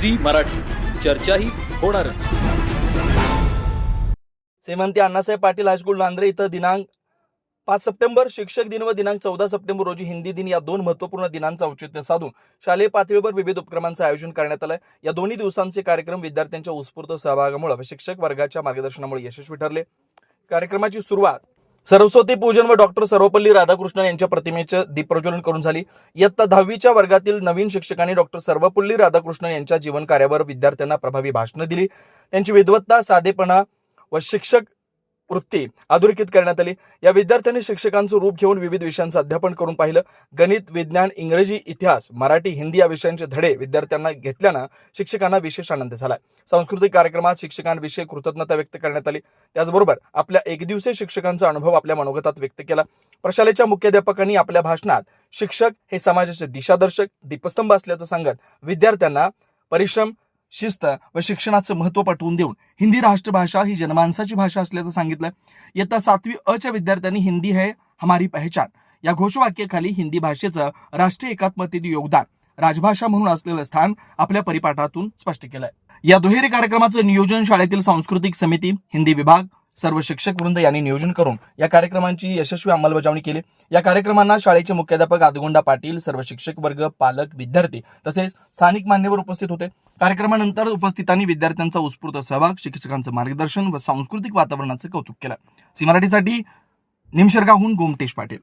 Zee Marathi. चर्चाही होणारच. श्रीमंती अण्णासाहेब पाटील हायस्कूल नांद्रे इथं दिनांक पाच सप्टेंबर शिक्षक दिन व दिनांक चौदा सप्टेंबर रोजी हिंदी दिन या दोन महत्त्वपूर्ण दिनांचं औचित्य साधून शालेय पातळीवर विविध उपक्रमांचं आयोजन करण्यात आलंय. या दोन्ही दिवसांचे कार्यक्रम विद्यार्थ्यांच्या उत्स्फूर्त सहभागामुळे शिक्षक वर्गाच्या मार्गदर्शनामुळे यशस्वी ठरले. कार्यक्रमाची सुरुवात सरस्वती पूजन व डॉक्टर सर्वपल्ली राधाकृष्णन यांच्या प्रतिमेचं दीपप्रज्वलन करून झाली. इयत्ता दहावीच्या वर्गातील नवीन शिक्षकांनी डॉक्टर सर्वपल्ली राधाकृष्णन यांच्या जीवन कार्यावर विद्यार्थ्यांना प्रभावी भाषणं दिली. त्यांची विद्वत्ता साधेपणा व शिक्षक वृत्ती अधोरेखित करण्यात आली. या विद्यार्थ्यांनी शिक्षकांचं रूप घेऊन विविध विषयांचं अध्यापन करून पाहिलं. गणित विज्ञान इंग्रजी इतिहास मराठी हिंदी या विषयांचे धडे विद्यार्थ्यांना घेतल्यानं शिक्षकांना विशेष आनंद झाला. सांस्कृतिक कार्यक्रमात शिक्षकांविषयी कृतज्ञता व्यक्त करण्यात आली. त्याचबरोबर आपल्या एकदिवसीय शिक्षकांचा अनुभव आपल्या मनोगतात व्यक्त केला. प्रशालेच्या मुख्याध्यापकांनी आपल्या भाषणात शिक्षक हे समाजाचे दिशादर्शक दीपस्तंभ असल्याचं सांगत विद्यार्थ्यांना परिश्रम शिस्त व शिक्षणाचं महत्त्व पटवून देऊन हिंदी राष्ट्रभाषा ही जनमानसाची भाषा असल्याचं सांगितलं इयत्ता सातवी अ विद्यार्थ्यांनी हिंदी है हमारी पहचान. या घोषवाक्याखाली हिंदी भाषेचं राष्ट्रीय एकात्मतेत योगदान राजभाषा म्हणून असलेलं स्थान आपल्या परिपाठातून स्पष्ट केलंय. या दुहेरी कार्यक्रमाचं नियोजन शाळेतील सांस्कृतिक समिती हिंदी विभाग सर्व शिक्षक वृंद यांनी नियोजन करून या कार्यक्रमांची यशस्वी अंमलबजावणी केली. या कार्यक्रमांना शाळेचे मुख्याध्यापक आदगोंडा पाटील सर्व शिक्षक वर्ग पालक विद्यार्थी तसेच स्थानिक मान्यवर उपस्थित होते. कार्यक्रमानंतर उपस्थितांनी विद्यार्थ्यांचा उत्स्फूर्त सहभाग शिक्षकांचं मार्गदर्शन व सांस्कृतिक वातावरणाचं कौतुक केलं. सी मराठीसाठी निमशर्गाहून गोमटेश पाटील.